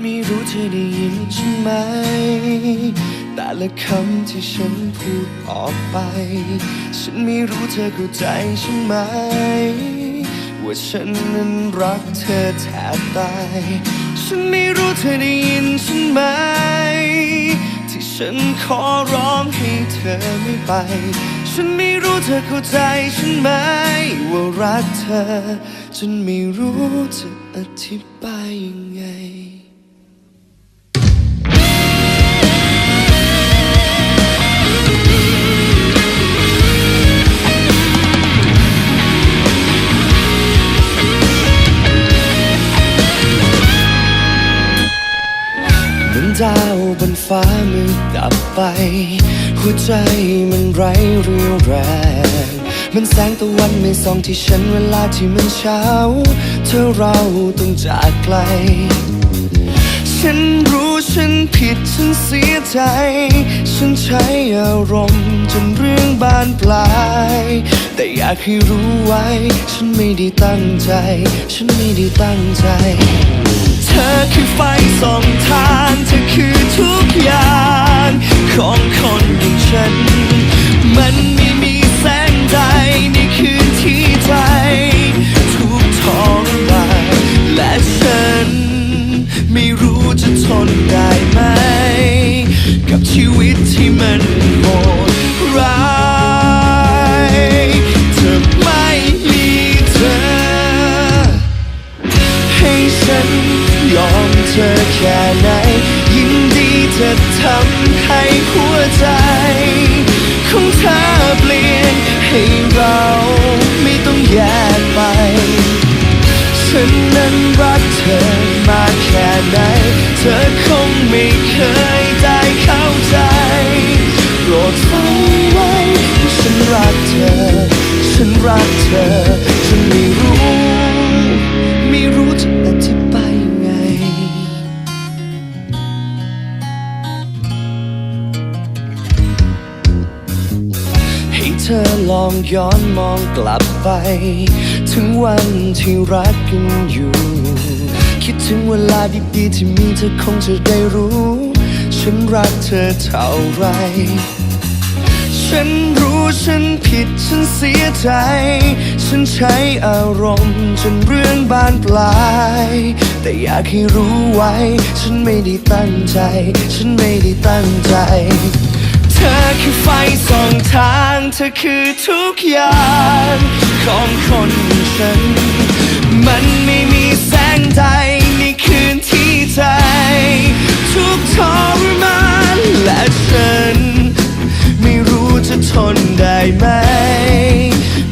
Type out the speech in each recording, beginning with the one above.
ไม่รู้เธอได้ยินฉันไหม แต่ละคำที่ฉันพูดออกไป ฉันไม่รู้เธอเข้าใจฉันไหม ว่าฉันนั้นรักเธอแทบตาย ฉันไม่รู้เธอได้ยินฉันไหม ที่ฉันขอร้องให้เธอไม่ไป ฉันไม่รู้เธอเข้าใจฉันไหม ว่ารักเธอ ฉันไม่รู้จะอธิบายยังไง ฟ้ามืดดับไป หัวใจมันไร้เรี่ยวแรง มันแสงตะวันไม่ส่องที่ฉันเวลาที่มันเช้า เธอเราต้องจากไกล ฉันรู้ฉันผิดฉันเสียใจ ฉันใช้อารมณ์จนเรื่องบานปลาย แต่อยากให้รู้ไว้ ฉันไม่ได้ตั้งใจ ฉันไม่ได้ตั้งใจ ธอคือไฟส่องทางเธอคือทุกอย่าง จะทำให้หัวใจ ลองย้อนมองกลับไป ถึงวันที่รักกันอยู่ คิดถึงเวลาดีๆที่มีเธอคงจะได้รู้ ฉันรักเธอเท่าไร ฉันรู้ฉันผิดฉันเสียใจ ฉันใช้อารมณ์จนเรื่องบานปลาย แต่อยากให้รู้ไว้ ฉันไม่ได้ตั้งใจ ฉันไม่ได้ตั้งใจ ธอคือไฟส่องทาง เธอคือทุกอย่างของคนฉัน มันไม่มีแสงใดในคืนที่ใจ ทุกทรมานและฉัน ไม่รู้จะทนได้ไหม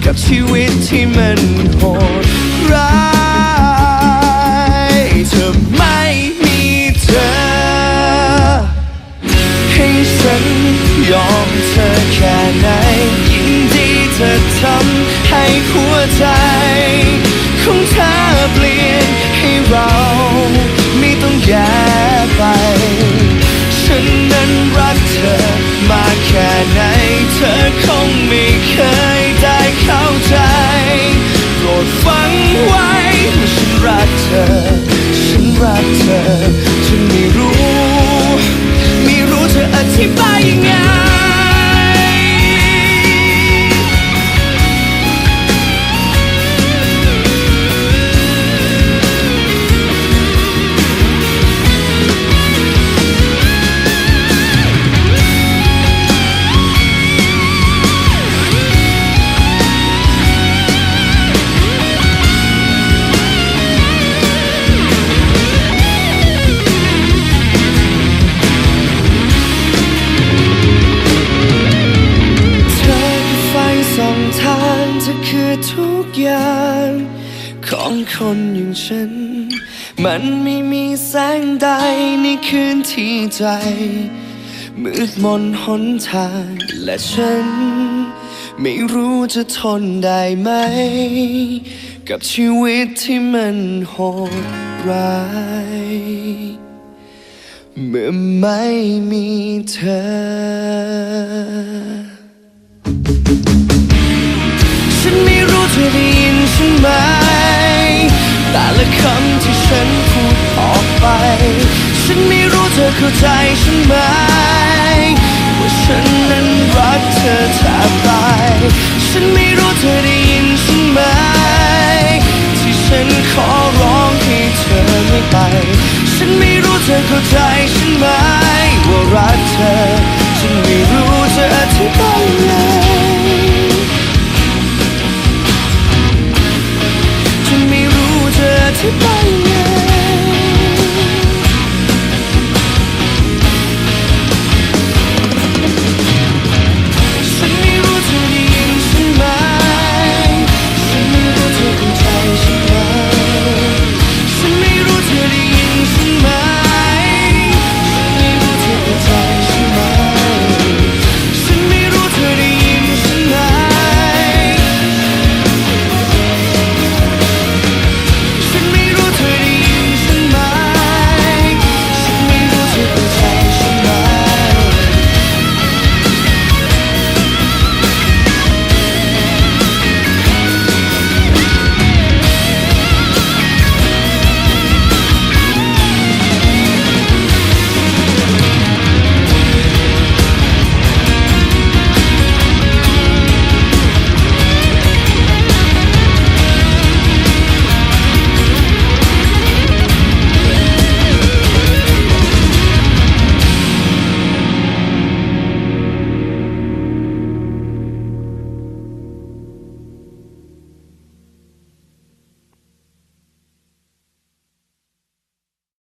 กับชีวิตที่มันโหดร้าย ให้หัวใจ คนอย่างฉัน มันไม่มีแสงใดในคืนที่ใจ มืดมนหนทางและฉัน ไม่รู้จะทนได้ไหม กับชีวิตที่มันโหดร้ายเมื่อไม่มีเธอฉันไม่รู้เธอได้ยินฉันไหม นขอร้องที่เธอไม่ไป ฉันไม่รู้เธอเข้าใจฉันไหมว่ารักเธอ ฉันไม่รู้จะอธิบายยังฉันไม่รู้จะอธิบาย